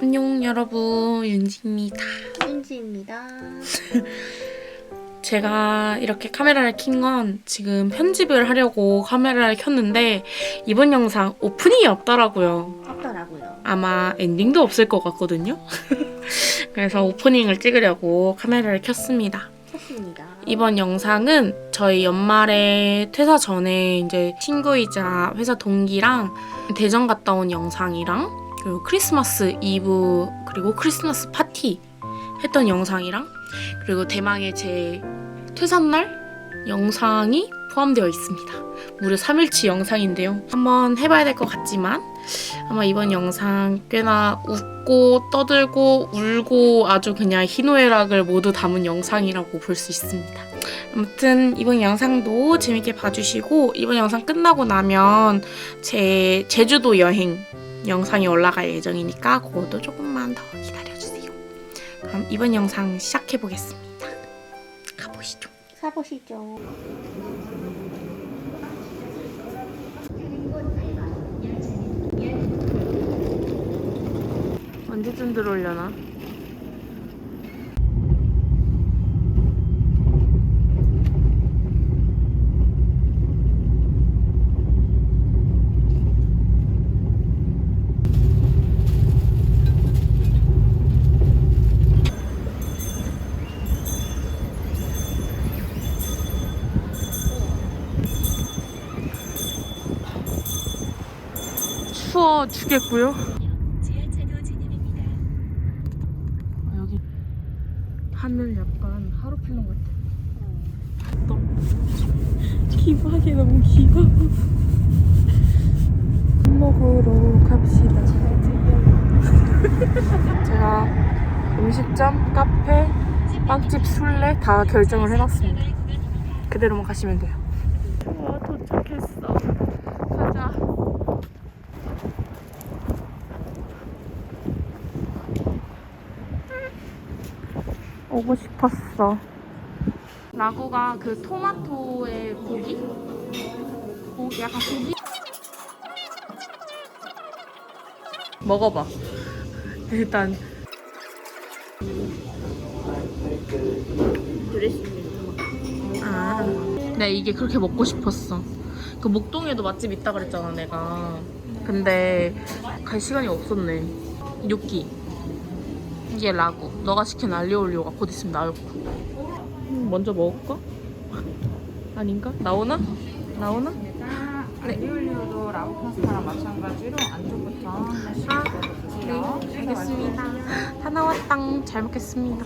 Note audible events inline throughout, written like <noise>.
안녕 여러분 윤지입니다. 윤지입니다. <laughs> 제가 이렇게 카메라를 킨 건 지금 편집을 하려고 카메라를 켰는데 이번 영상 오프닝이 없더라고요. 없더라고요. 아마 엔딩도 없을 것 같거든요. <laughs> 그래서 오프닝을 찍으려고 카메라를 켰습니다. 좋습니다. 이번 영상은 저희 연말에 퇴사 전에 이제 친구이자 회사 동기랑 대전 갔다 온 영상이랑 그리고 크리스마스 이브 그리고 크리스마스 파티 했던 영상이랑 그리고 대망의 제 퇴사날 영상이 포함되어 있습니다. 무려 3일치 영상인데요. 한번 해봐야 될 것 같지만 아마 이번 영상 꽤나 웃고 떠들고 울고 아주 그냥 희노애락을 모두 담은 영상이라고 볼 수 있습니다. 아무튼 이번 영상도 재밌게 봐주시고 이번 영상 끝나고 나면 제 제주도 여행 영상이 올라갈 예정이니까 그것도 조금만 더 기다려주세요. 그럼 이번 영상 시작해 보겠습니다. 가보시죠. 사보시죠. 언제쯤 들어오려나? 지하차도 진입입니다. 아, 여기 하늘 약간 하루 필름 같아. 또 기박이 너무 기박. 밥 먹으러 갑시다. <laughs> 제가 음식점, 카페, 빵집, 술래 다 결정을 해놨습니다. 그대로만 가시면 돼요. 와 도착했어. 가자. 오고 싶었어. 라구가 그 토마토의 고기? 고기 약간 고기? 먹어봐. 일단 아, 나 이게 그렇게 먹고 싶었어. 그 목동에도 맛집 있다 그랬잖아 내가. 근데 갈 시간이 없었네. 육기. 이게 라구. 너가 시킨 알리올리오가 곧 있으면 나올 거야. 음, 먼저 먹을까? 아닌가? 나오나? 나오나? 알리올리오도 라우 파스타랑 마찬가지로 안쪽부터 하나씩 아. 네, 알겠습니다. 다 나왔당. 잘 먹겠습니다.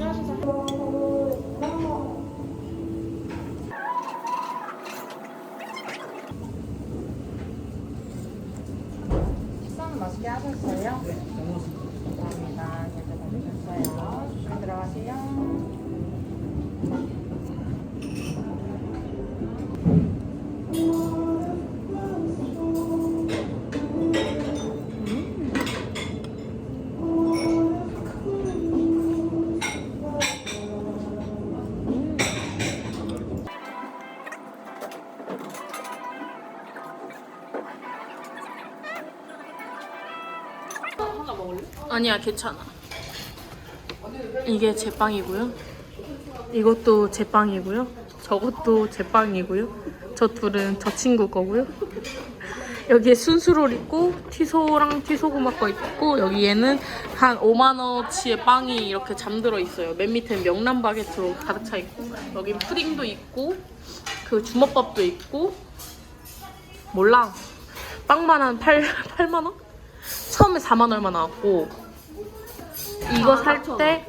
아니야, 괜찮아. 이게 제 빵이고요. 이것도 제 빵이고요. 저것도 제 빵이고요. 저 둘은 저 친구 거고요. 여기에 순수롤 있고 티소랑 티소고마 거 있고 여기에는 한 5만 원어치의 빵이 이렇게 잠들어 있어요. 맨 밑에는 명란 바게트로 가득 차 있고 여기 푸딩도 있고 그 주먹밥도 있고 몰라 빵만 한 8, 8만 원? 처음에 4만 얼마 나왔고 이거 살 때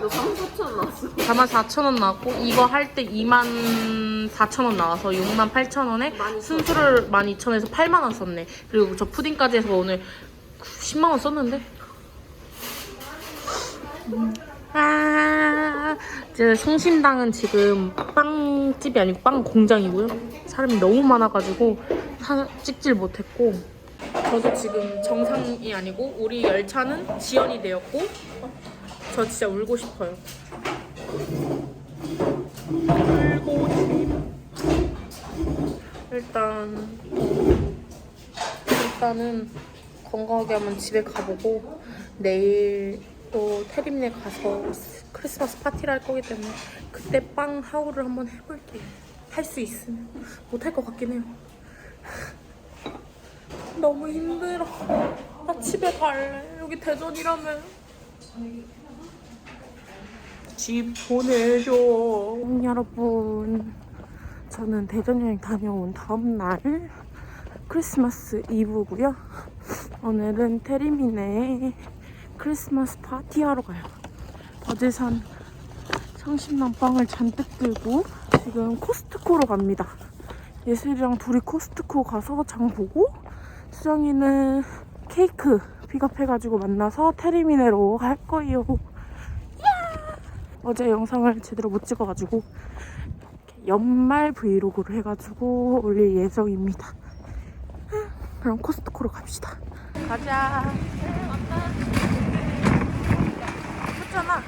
너 3, 4천 나왔어. 4만 4천 원 나왔고 이거 할 때 2만 4천 원 나와서 6만 8천 원에 순수를 1만 2천 원에서 8만 원 썼네. 그리고 저 푸딩까지 해서 오늘 10만 원 썼는데. 음. 아, 이제 성심당은 지금 빵집이 아니고 빵 공장이고요. 사람이 너무 많아가지고 사, 찍질 못했고 저도 지금 정상이 아니고 우리 열차는 지연이 되었고 저 진짜 울고 싶어요. 울고 싶. 일단 일단은 건강하게 한번 집에 가보고 내일 또 테림네 가서 크리스마스 파티를 할 거기 때문에 그때 빵 하울을 한번 해볼게요. 할 수 있으면 못할 것 같긴 해요. 너무 힘들어. 나 집에 갈래. 여기 대전이라면. 집 보내줘. 여러분, 저는 대전 여행 다녀온 다음 날 크리스마스 이브고요. 오늘은 테리미네에 크리스마스 파티하러 가요. 어제 산 성심당 빵을 잔뜩 들고 지금 코스트코로 갑니다. 예슬이랑 둘이 코스트코 가서 장 보고 수정이는 케이크 픽업해가지고 만나서 테리미네로 갈 거예요. 야! 어제 영상을 제대로 못 찍어가지고 연말 브이로그를 해가지고 올릴 예정입니다. 그럼 코스트코로 갑시다. 가자. 했잖아.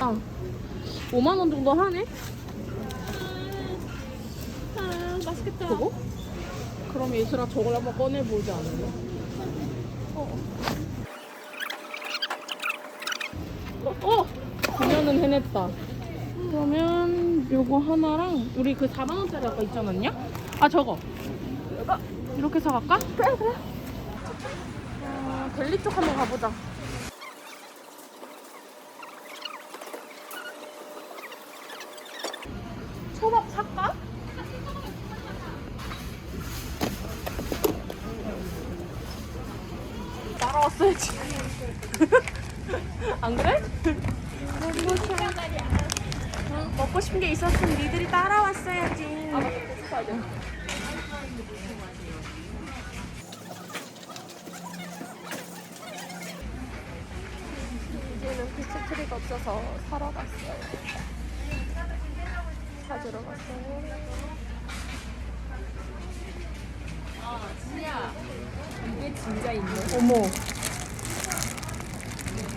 아, 5만 원 정도 하네. 그거? 그럼 예슬아 저걸 한번 꺼내보지 않을래? 어. 어, 어! 구매는 해냈다. 그러면 요거 하나랑 우리 그 4만 원짜리 아까 있지 않았냐? 아 저거. 이거 이렇게 사갈까? 그래 그래. 어, 델리 쪽 한번 가보자. 찾으러 갔어요. 이게 진짜 있네. 어머.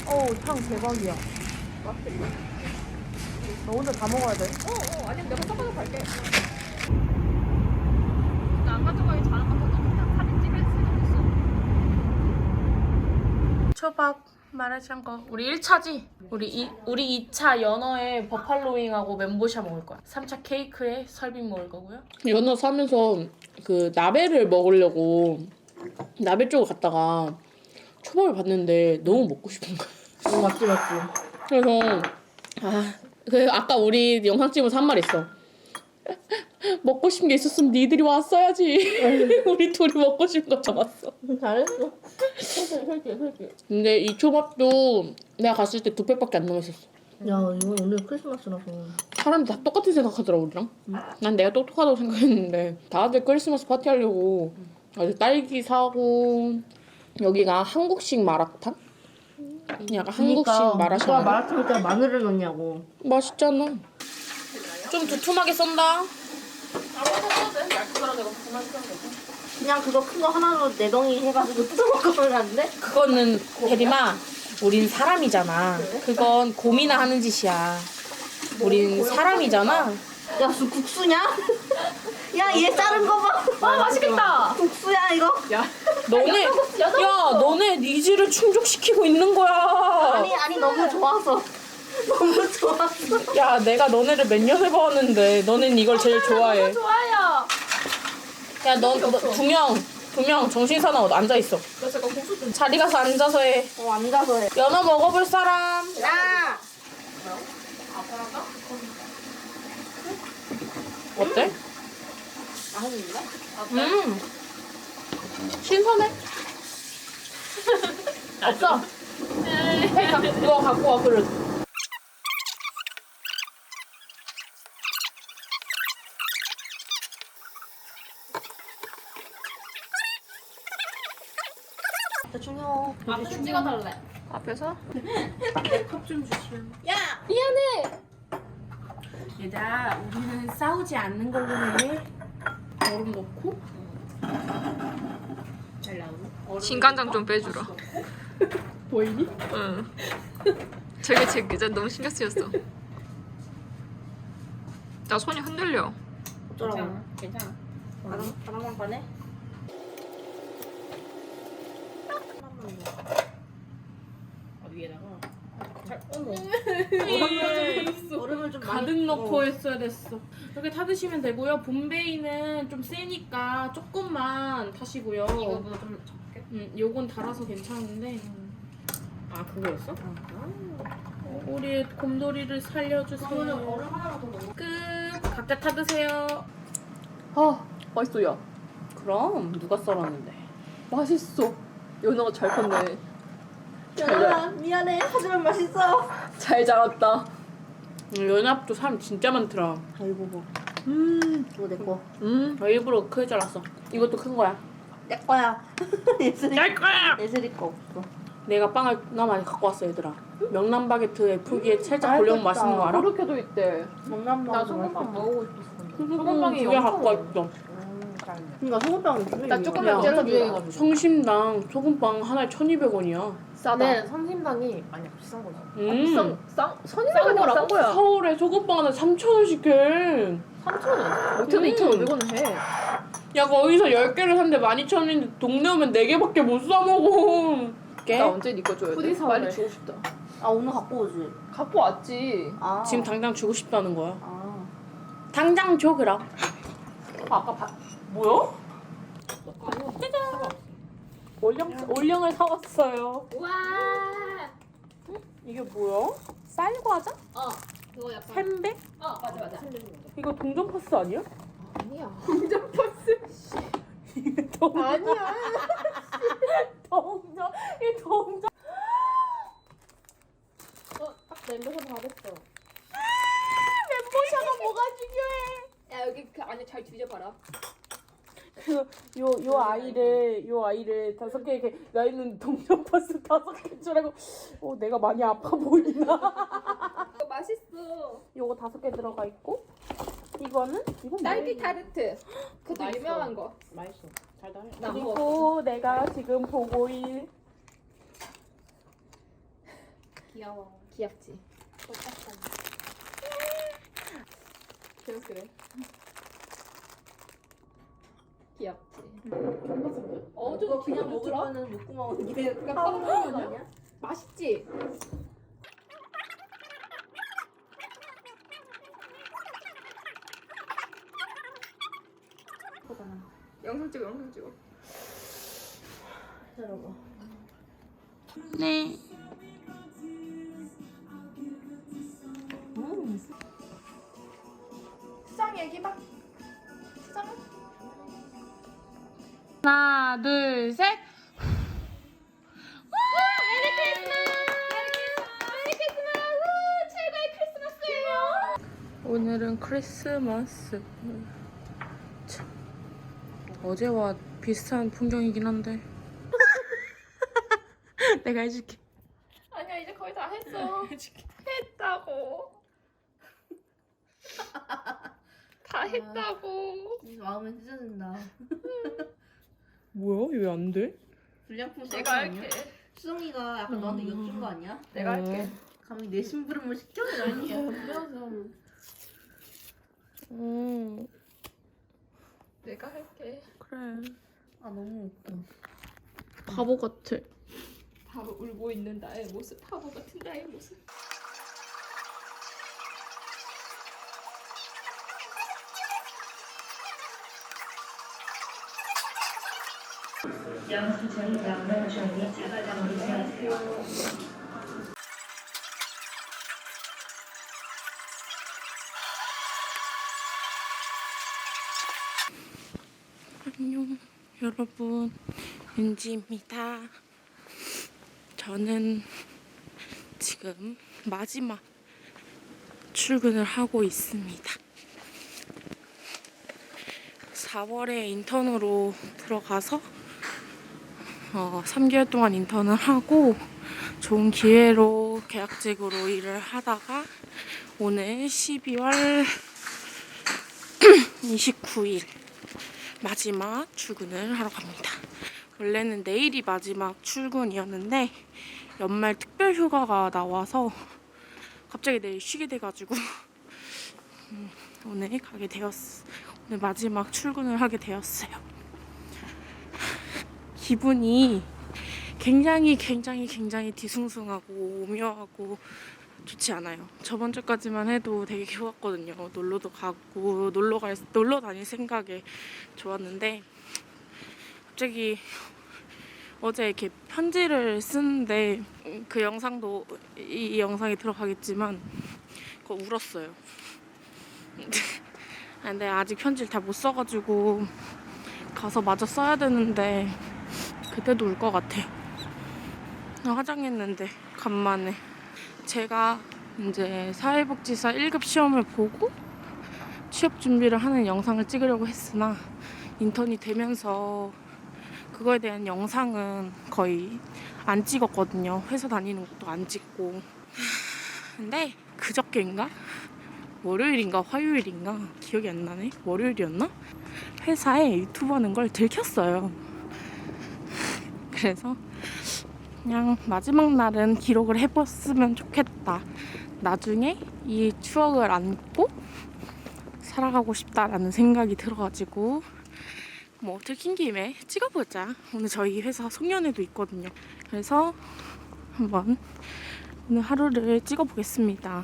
어우, 향 대박이야. 너 혼자 다 먹어야 돼. 어, 어, 아니 내가 섞어서 갈게. 초밥 마라샹궈. 우리 1차지? 우리 이, 우리 2차 연어에 버팔로윙하고 멘보샤 먹을 거야. 3차 케이크에 설빙 먹을 거고요. 연어 사면서 그 나베를 먹으려고 나베 쪽을 갔다가 초밥을 봤는데 너무 먹고 싶은 거야. 어, 맞지 맞지. 그래서 아, 그 아까 우리 영상 찍으면서 한 말 있어. 먹고 싶은 게 있었으면 니들이 왔어야지. <laughs> 우리 둘이 먹고 싶은 거 잡았어. 잘했어. 솔직히 솔직히 솔직히. 근데 이 초밥도 내가 갔을 때 두 팩밖에 안 남았었어. 야 이거 오늘 크리스마스라서. 사람이 다 똑같은 생각하더라 우리랑. 난 내가 똑똑하다고 생각했는데 다들 크리스마스 파티 하려고 어제 딸기 사고 여기가 한국식 마라탕? 약간 한국식 마라샹궈. 마라탕에다 마늘을 넣냐고. 맛있잖아. 좀 두툼하게 썬다. 그냥 그거 큰 거 하나로 네 덩이 해가지고 뜯어 먹으면 안 돼? 그거는 대리마 우린 사람이잖아. 그건 곰이나 하는 짓이야. 우린 사람이잖아. 야 무슨 국수냐? 야 얘 자른 거 봐. 와 맛있겠다. 국수야 이거. 너네 야 너네 니즈를 충족시키고 있는 거야. 아니 아니 너무 좋아서. <laughs> 너무 좋았어. 야 내가 너네를 몇 년 해봤는데 너넨 이걸 제일 좋아해. 좋아요. 야너두명두 명 정신 사나워 앉아 있어. 자리 가서 앉아서 해. 어 앉아서 해. 연어 먹어볼 사람. 야. 어때? 맛있는데? 음 신선해. <laughs> 없어. 해 가, 이거 갖고 와 그릇. 대충 해. 앞에서 찍어달래. 앞에서? 컵 좀 주시오. 야 미안해. 얘들아, 우리는 싸우지 않는 걸로 해. 얼음 넣고. 잘 나오네. 진간장 좀 빼주라. 보이니? 응. 저게 제 기자 너무 신경 쓰였어. 나 손이 흔들려. 어쩌라고? 괜찮아. 바람, 바람만 가네? 아, 위에다가. 잘, 어머. 얼음을 좀 가득 많이 넣고 어. 했어야 됐어. 이렇게 타드시면 되고요. 봄베이는 좀 세니까 조금만 타시고요. 이거보다 좀 적게? 음, 요건 달아서 괜찮은데. 아, 그거였어? 어, 우리 곰돌이를 살려주세요. 얼음 하나만 더 넣어. 끝. 각자 타드세요. 아 맛있어 야. 그럼 누가 썰었는데? 맛있어. 연어가 잘 컸네. 야, 미안해. 하지만 맛있어. 잘 자랐다. 연합도 사람 진짜 많더라. 아이고 뭐. 음. 이거 내 거. 음. 나 일부러 크게 잘랐어. 이것도 큰 거야. 내 거야. <laughs> 예슬이. 내 거야. 예슬이 거 없어. 내가 빵을 나 많이 갖고 왔어 얘들아. 명란 바게트에 풀기에 살짝 올려면 맛있겠다. 맛있는 거 알아? 그렇게도 있대. 명란빵 나 소금빵 먹고 싶었어. 소금빵이 두개 갖고 왔어. 그러니까 소금빵 주면 나 조금만 야, 잘라주라. 성심당 소금빵 하나에 1,200원이야. 싸다. 네, 성심당이 많이 비싼 거죠. 음. 비싼 쌍 선이가 거라고? 싼 거야. 서울에 소금빵 하나 3,000원씩 해. 3,000원. 못해도 음. 2,500원 해. 야 거기서 10개를 샀는데 12,000원인데 동네 오면 4개밖에 못 사 먹어. 깨? 나 언제 니거 줘야 돼? 후디 사오래. 빨리 주고 싶다. 아, 오늘 갖고 오지. 갖고 왔지. 아. 지금 당장 주고 싶다는 거야. 아. 당장 줘 그럼. 아, 아까 바... 뭐야? 올령 올령을 사왔어요. 와. 이게 뭐야? 쌀 과자? 어. 그거 약간 햄백? 어, 맞아 맞아. 이거 동전 파스 아니야? 아니야. <laughs> 이게 동전. 아니야. <laughs> 동전. 이 동전. 어, 딱 멤버서 다 됐어. 멤버샤가 뭐가 중요해? 야, 여기 그 안에 잘 뒤져봐라. 요, 요 아이를, 요 아이를 다섯 개 이렇게, 나 있는 동전 파스 <laughs> 다섯 개인 줄 알고, 어, 내가 많이 아파 보이나? 이거 맛있어. 요거 다섯 개 들어가 있고, 이거는? 이건 딸기 뭐예요? 타르트. 그것도 맛있어. 유명한 거. 맛있어. 잘 달해. 나 먹어. 그리고 내가 지금 보고 있는 귀여워. 귀엽지. 그래서 그래. 귀엽지. 어, 좀 그거 그냥 먹으라. 먹으면은 목구멍 이게 그러니까 파는 거빵 아니야? 맛있지? 영상 찍어, 영상 찍어. 기다려봐. 네. 크리스마스. 참, 어제와 비슷한 풍경이긴 한데. <laughs> 내가 해줄게. 아니야, 이제 거의 다 했어. 했다고. <laughs> 다 했다고. 마음이 찢어진다. 뭐야? 왜 안 돼? 불량품 내가 거 아니야? 할게. 수정이가 약간 너한테 욕준 거 아니야? 내가 할게. 감히 내 심부름을 시켜주다니. 어, 내가 할게. 그래. 아 너무 웃겨. 바보 같아. 바로 울고 있는 나의 모습, 바보 같은 나의 모습. 안녕, 여러분. 윤지입니다. 저는 지금 마지막 출근을 하고 있습니다. 4월에 인턴으로 들어가서 어, 3개월 동안 인턴을 하고 좋은 기회로 계약직으로 일을 하다가 오늘 12월 29일 <clears throat> 마지막 출근을 하러 갑니다. 원래는 내일이 마지막 출근이었는데 연말 특별 휴가가 나와서 갑자기 내일 쉬게 돼가지고 음, 오늘 가게 되었 오늘 마지막 출근을 하게 되었어요. 기분이 굉장히 굉장히 굉장히 뒤숭숭하고 오묘하고 좋지 않아요. 저번 주까지만 해도 되게 좋았거든요. 놀러도 가고 놀러 갈 놀러 다닐 생각에 좋았는데 갑자기 어제 이렇게 편지를 쓰는데 그 영상도 이, 이 영상에 들어가겠지만 그거 울었어요. <laughs> 근데 아직 편지를 다 못 써가지고 가서 마저 써야 되는데 그때도 울 것 같아. 나 화장했는데 간만에 제가 이제 사회복지사 1급 시험을 보고 취업 준비를 하는 영상을 찍으려고 했으나 인턴이 되면서 그거에 대한 영상은 거의 안 찍었거든요. 회사 다니는 것도 안 찍고. 근데 그저께인가? 월요일인가 화요일인가 기억이 안 나네. 월요일이었나? 회사에 유튜브 하는 걸 들켰어요. 그래서 그냥 마지막 날은 기록을 해봤으면 좋겠다. 나중에 이 추억을 안고 살아가고 싶다라는 생각이 들어가지고 뭐 들킨 김에 찍어보자. 오늘 저희 회사 송년회도 있거든요. 그래서 한번 오늘 하루를 찍어보겠습니다.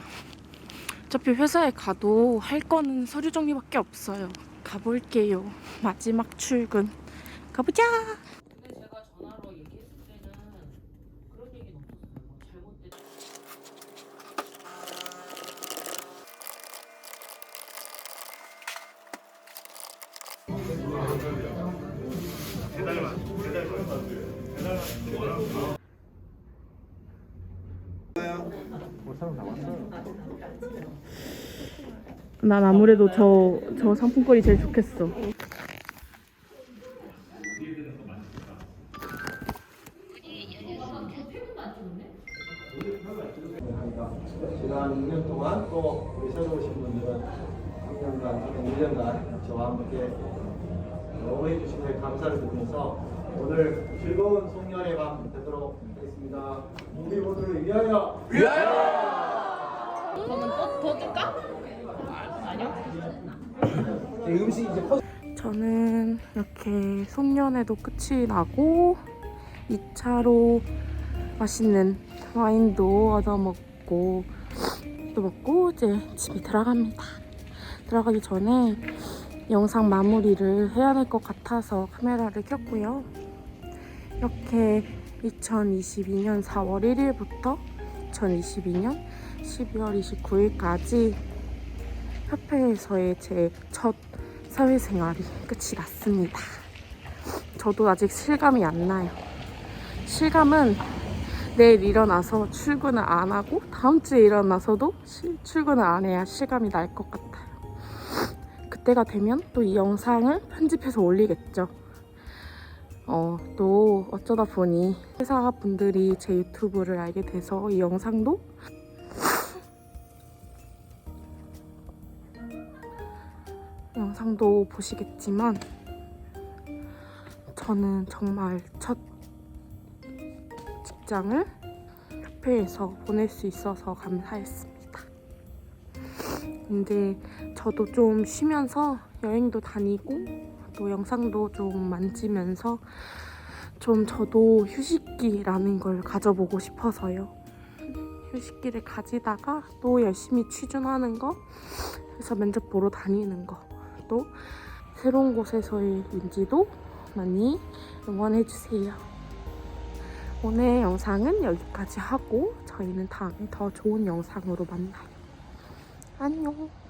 어차피 회사에 가도 할 거는 서류 정리밖에 없어요. 가볼게요. 마지막 출근. 가보자. 난 아무래도 저, 저 상품권이 제일 좋겠어. 지난 6년 동안 또 우리 새로 오신 분들은 3년간 또는 1년간 저와 함께 오해 주신 데 감사를 드리면서 오늘 즐거운 송년회 밤 되도록 하겠습니다. 우리 모두를 위하여 위하여! 음식 이제 퍼 저는 이렇게 송년회도 끝이 나고 2차로 맛있는 와인도 얻어먹고 또 먹고 이제 집에 들어갑니다. 들어가기 전에 영상 마무리를 해야 될 것 같아서 카메라를 켰고요. 이렇게 2022년 4월 1일부터 2022년 12월 29일까지 협회에서의 제 첫 사회생활이 끝이 났습니다. 저도 아직 실감이 안 나요. 실감은 내일 일어나서 출근을 안 하고 다음 주에 일어나서도 실- 출근을 안 해야 실감이 날 것 같아요. 그때가 되면 또 이 영상을 편집해서 올리겠죠. 어, 또 어쩌다 보니 회사 분들이 제 유튜브를 알게 돼서 이 영상도 <laughs> 영상도 보시겠지만 저는 정말 첫 직장을 협회에서 보낼 수 있어서 감사했습니다. 이제 저도 좀 쉬면서 여행도 다니고 또 영상도 좀 만지면서 좀 저도 휴식기라는 걸 가져보고 싶어서요. 휴식기를 가지다가 또 열심히 취준하는 거, 그래서 면접 보러 다니는 거, 또 새로운 곳에서의 인지도 많이 응원해주세요. 오늘 영상은 여기까지 하고 저희는 다음에 더 좋은 영상으로 만나요. 안녕.